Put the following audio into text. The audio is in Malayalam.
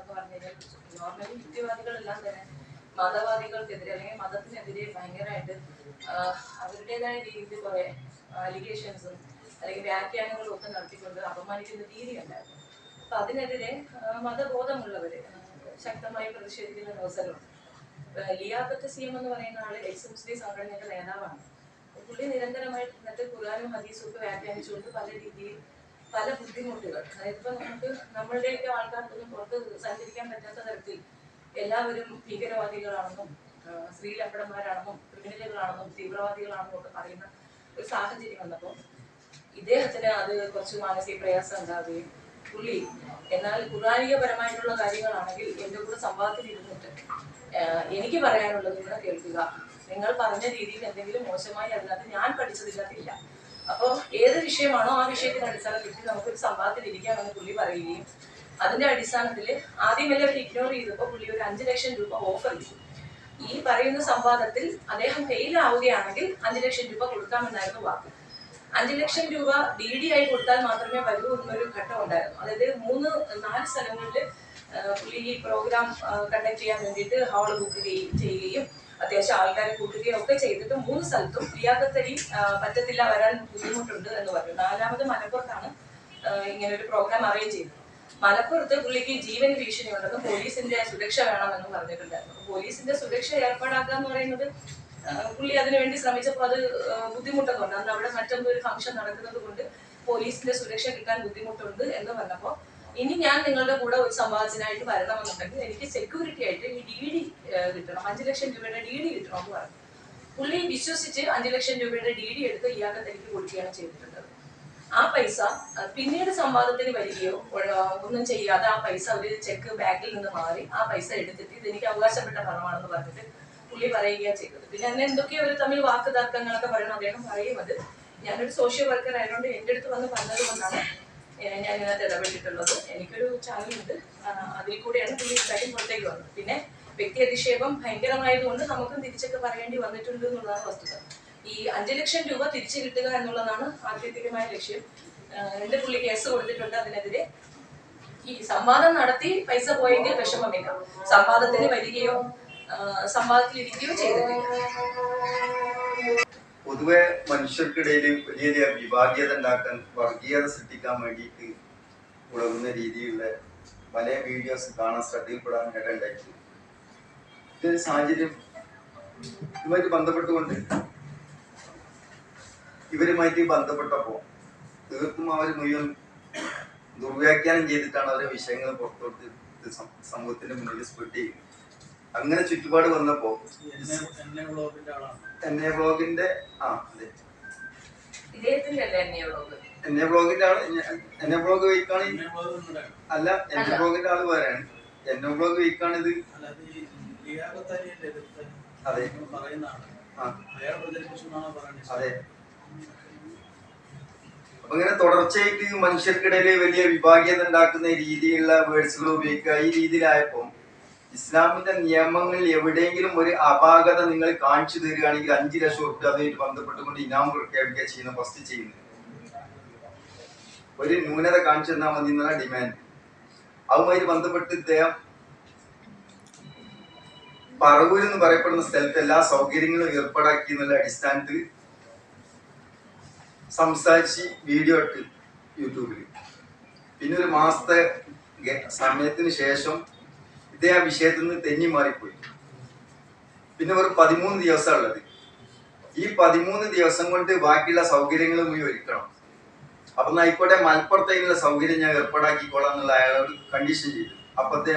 എന്നൊക്കെ പറഞ്ഞു കഴിഞ്ഞാൽ നോർമലി യുക്തിവാദികളെല്ലാം തന്നെ മതവാദികൾക്കെതിരെ അല്ലെങ്കിൽ മതത്തിനെതിരെ ഭയങ്കരമായിട്ട് അവരുടേതായ രീതിയിൽ കുറെ അലിഗേഷൻസും അല്ലെങ്കിൽ വ്യാഖ്യാനങ്ങളും ഒക്കെ നടത്തിക്കൊണ്ട് അപമാനിക്കുന്ന രീതി ഉണ്ടായിരുന്നു അപ്പൊ അതിനെതിരെ മതബോധമുള്ളവര് ശക്തമായി പ്രതിഷേധിക്കുന്ന അവസരമുണ്ട് ലിയാഖത്ത് സി എന്ന് പറയുന്ന ആൾ എക്സ് മുസ്ലിം സംഘടനയുടെ നേതാവാണ്. പുള്ളി നിരന്തരമായിട്ട് ഇന്നത്തെ ഖുറാനും ഹദീസും ഒക്കെ വ്യാഖ്യാനിച്ചുകൊണ്ട് പല രീതിയിൽ പല ബുദ്ധിമുട്ടുകൾ. അതായത് ഇപ്പൊ നമുക്ക് നമ്മളുടെയൊക്കെ ആൾക്കാർക്കൊന്നും പുറത്ത് സഞ്ചരിക്കാൻ പറ്റാത്ത തരത്തിൽ എല്ലാവരും ഭീകരവാദികളാണെന്നും സ്ത്രീ സ്ത്രീലമ്പടന്മാരാണെന്നും ക്രിമിനലുകളാണെന്നും തീവ്രവാദികളാണെന്നും ഒക്കെ പറയുന്ന ഒരു സാഹചര്യം വന്നപ്പോൾ ഇദ്ദേഹത്തിന് അത് കുറച്ച് മാനസിക പ്രയാസം ഉണ്ടാവുകയും പുള്ളി എന്നാൽ ഖുറാനികപരമായിട്ടുള്ള കാര്യങ്ങളാണെങ്കിൽ എന്റെ കൂടെ സംവാദത്തിൽ ഇരുന്നിട്ട് എനിക്ക് പറയാനുള്ളത് നിങ്ങൾ കേൾക്കുക. നിങ്ങൾ പറഞ്ഞ രീതിയിൽ എന്തെങ്കിലും മോശമായി അതിനകത്ത് ഞാൻ പഠിച്ചതിനകത്തില്ല അപ്പോൾ ഏത് വിഷയമാണോ ആ വിഷയത്തിന് അടിസ്ഥാനത്തിൽ നമുക്കൊരു സംവാദത്തിൽ ഇരിക്കാമെന്ന് പുള്ളി പറയുകയും അതിന്റെ അടിസ്ഥാനത്തിൽ ആദ്യം അവർ ഇഗ്നോർ ചെയ്തപ്പോൾ പുള്ളി ഒരു അഞ്ച് ലക്ഷം രൂപ ഓഫർ ചെയ്തു ഈ പറയുന്ന സംവാദത്തിൽ അദ്ദേഹം ഫെയിൽ ആവുകയാണെങ്കിൽ അഞ്ച് ലക്ഷം രൂപ കൊടുക്കാമെന്നായിരുന്നു വാക്ക്. അഞ്ച് ലക്ഷം രൂപ ഡി ഡി ആയി കൊടുത്താൽ മാത്രമേ വരൂ എന്നൊരു ഘട്ടം ഉണ്ടായിരുന്നു. അതായത് മൂന്ന് നാല് സ്ഥലങ്ങളിൽ പുള്ളി ഈ പ്രോഗ്രാം കണ്ടക്ട് ചെയ്യാൻ വേണ്ടിയിട്ട് ഹാൾ ബുക്ക് ചെയ്യുകയും അത്യാവശ്യം ആൾക്കാരെ കൂട്ടുകയും ഒക്കെ ചെയ്തിട്ട് മൂന്ന് സ്ഥലത്തും പ്രിയാകത്തരി പറ്റത്തില്ല വരാൻ ബുദ്ധിമുട്ടുണ്ട് എന്ന് പറഞ്ഞു. നാലാമത് മലപ്പുറത്താണ് ഇങ്ങനെ ഒരു പ്രോഗ്രാം അറേഞ്ച് ചെയ്തത്. മലപ്പുറത്ത് പുള്ളിക്ക് ജീവൻ ഭീഷണി ഉണ്ടെന്നും പോലീസിന്റെ സുരക്ഷ വേണമെന്നും പറഞ്ഞിട്ടുണ്ടായിരുന്നു. പോലീസിന്റെ സുരക്ഷ ഏർപ്പാടാക്കുക എന്ന് പറയുന്നത് പുള്ളി അതിനുവേണ്ടി ശ്രമിച്ചപ്പോൾ അത് ബുദ്ധിമുട്ടൊക്കെ ഉണ്ട് അന്ന് അവിടെ മറ്റൊന്നും ഒരു ഫംഗ്ഷൻ നടക്കുന്നത് കൊണ്ട് പോലീസിന്റെ സുരക്ഷ കിട്ടാൻ ബുദ്ധിമുട്ടുണ്ട് എന്ന് പറഞ്ഞപ്പോൾ ഇനി ഞാൻ നിങ്ങളുടെ കൂടെ ഒരു സംവാദത്തിനായിട്ട് വരണമെന്നുണ്ടെങ്കിൽ എനിക്ക് സെക്യൂരിറ്റി ആയിട്ട് ഈ ഡി ഡി കിട്ടണം. അഞ്ചു ലക്ഷം രൂപയുടെ ഡി ഡി കിട്ടണം എന്ന് പറഞ്ഞു. പുള്ളി വിശ്വസിച്ച് അഞ്ചു ലക്ഷം രൂപയുടെ ഡി ഡി എടുത്ത് ഇയാൾക്ക് തനിക്ക് കൊടുക്കുകയാണ് ചെയ്തിട്ടുള്ളത്. ആ പൈസ പിന്നീട് സംവാദത്തിന് വരികയോ ഒന്നും ചെയ്യാതെ ആ പൈസ ഒരു ചെക്ക് ബാങ്കിൽ നിന്ന് മാറി ആ പൈസ എടുത്തിട്ട് ഇത് എനിക്ക് അവകാശപ്പെട്ട പണമാണെന്ന് പറഞ്ഞിട്ട് പുള്ളി പറയുകയാണ് ചെയ്തത്. പിന്നെ അങ്ങനെ എന്തൊക്കെയോ ഒരു തമ്മിൽ വാക്ക് തർക്കങ്ങളൊക്കെ പറയണം. അദ്ദേഹം പറയുന്നത് ഞാനൊരു സോഷ്യൽ വർക്കർ ആയതുകൊണ്ട് എന്റെ അടുത്ത് വന്ന് പറഞ്ഞത് കൊണ്ടാണ് ഞാൻ ഇതിനകത്ത് ഇടപെട്ടിട്ടുള്ളത്. എനിക്കൊരു ചാനലുണ്ട് അതിൽ കൂടെയാണ് പുള്ളി കാര്യം പുറത്തേക്ക് വന്നത്. പിന്നെ വ്യക്തി അധിക്ഷേപം ഭയങ്കരമായതുകൊണ്ട് നമുക്കും തിരിച്ചൊക്കെ പറയേണ്ടി വന്നിട്ടുണ്ട് എന്നുള്ളതാണ് വസ്തുത. ഈ അഞ്ചു ലക്ഷം രൂപ തിരിച്ചു കിട്ടുക എന്നുള്ളതാണ് ആത്യന്തികമായ ലക്ഷ്യം. എന്റെ പുള്ളി കേസ് കൊടുത്തിട്ടുണ്ട് അതിനെതിരെ. ഈ സംവാദം നടത്തി പൈസ പോയെങ്കിൽ വിഷമമില്ല. സംവാദത്തിന് വരികയോ സംവാദത്തിലിരിക്കുകയോ ചെയ്തിട്ടില്ല. പൊതുവെ മനുഷ്യർക്കിടയിൽ വലിയ വലിയ വിഭാഗീയത ഉണ്ടാക്കാൻ വർഗീയത സൃഷ്ടിക്കാൻ വേണ്ടിയിട്ട് ഉളകുന്ന രീതിയിലുള്ള പല വീഡിയോസ് കാണാൻ ശ്രദ്ധയിൽപ്പെടാൻ ഇടയുണ്ടായിട്ടുണ്ട് ഇതൊരു സാഹചര്യം ഇതുമായിട്ട് ബന്ധപ്പെട്ടുകൊണ്ട് ഇവരുമായിട്ട് ബന്ധപ്പെട്ടപ്പോൾ തീർത്തും അവർ മുഴുവൻ ദുർവ്യാഖ്യാനം ചെയ്തിട്ടാണ് അവരെ വിഷയങ്ങൾ പുറത്തോട്ട് സമൂഹത്തിന്റെ മുന്നിൽ സ്പ്രെഡ് ചെയ്യുന്നത്. അങ്ങനെ ചുറ്റുപാട് വന്നപ്പോ എന്നെ എന്നെ ബ്ലോഗിന്റെ എന്നെ ആ അതെ. എന്നെ എന്നെ ബ്ലോഗിന്റെ ആൾ എന്നെ ബ്ലോഗ് വെയ്ക്കാണ്? എന്നെ അല്ല എന്റെ ബ്ലോഗിന്റെ ആൾ വേറെയാണ്. എന്നെ ബ്ലോഗ് വീക്കാണ് ഇത്? അതെ. ആ. അയാൾ പ്രചരിപ്പിച്ചു എന്നാണ് പറയുന്നത്? അതെ. അപ്പൊ ഇങ്ങനെ തുടർച്ചയായിട്ട് മനുഷ്യർക്കിടയിൽ വലിയ വിഭാഗീയത ഉണ്ടാക്കുന്ന രീതിയിലുള്ള വേർഡ്സുകൾ ഉപയോഗിക്കുക ഈ രീതിയിലായപ്പോൾ ഇസ്ലാമിന്റെ നിയമങ്ങളിൽ എവിടെയെങ്കിലും ഒരു അപാകത നിങ്ങൾ കാണിച്ചു തരികയാണെങ്കിൽ അഞ്ചു ലക്ഷം റുപ്യ അതുമായിട്ട് ബന്ധപ്പെട്ടുകൊണ്ട് ഇനാം പ്രഖ്യാപിക്കുക ചെയ്യുന്ന ഫസ്റ്റ് ചെയ്യുന്നത്. ഒരു ന്യൂനത കാണിച്ചു തന്നാൽ മതി എന്നാണ് ഡിമാൻഡ് അതുമായി ബന്ധപ്പെട്ട് ഇദ്ദേഹം പറവൂർ എന്ന് പറയപ്പെടുന്ന സ്ഥലത്ത് എല്ലാ സൗകര്യങ്ങളും ഏർപ്പാടാക്കി എന്നുള്ള അടിസ്ഥാനത്തിൽ സംസാരിച്ച് വീഡിയോ ഇട്ട് യൂട്യൂബിൽ പിന്നെ ഒരു മാസത്തെ സമയത്തിന് ശേഷം ഇതേ ആ വിഷയത്തിൽ നിന്ന് തെന്നി മാറിപ്പോയി. പിന്നെ ഒരു പതിമൂന്ന് ദിവസം ഉള്ളത് ഈ പതിമൂന്ന് ദിവസം കൊണ്ട് ബാക്കിയുള്ള സൗകര്യങ്ങൾ മുഴുവൻ ഒരുക്കണം. അപ്പൊ ആയിക്കോട്ടെ മലപ്പുറത്ത് അതിനുള്ള സൗകര്യം ഞാൻ ഏർപ്പാടാക്കിക്കോളാം എന്നുള്ള അയാളോട് കണ്ടീഷൻ ചെയ്തു. അപ്പത്തെ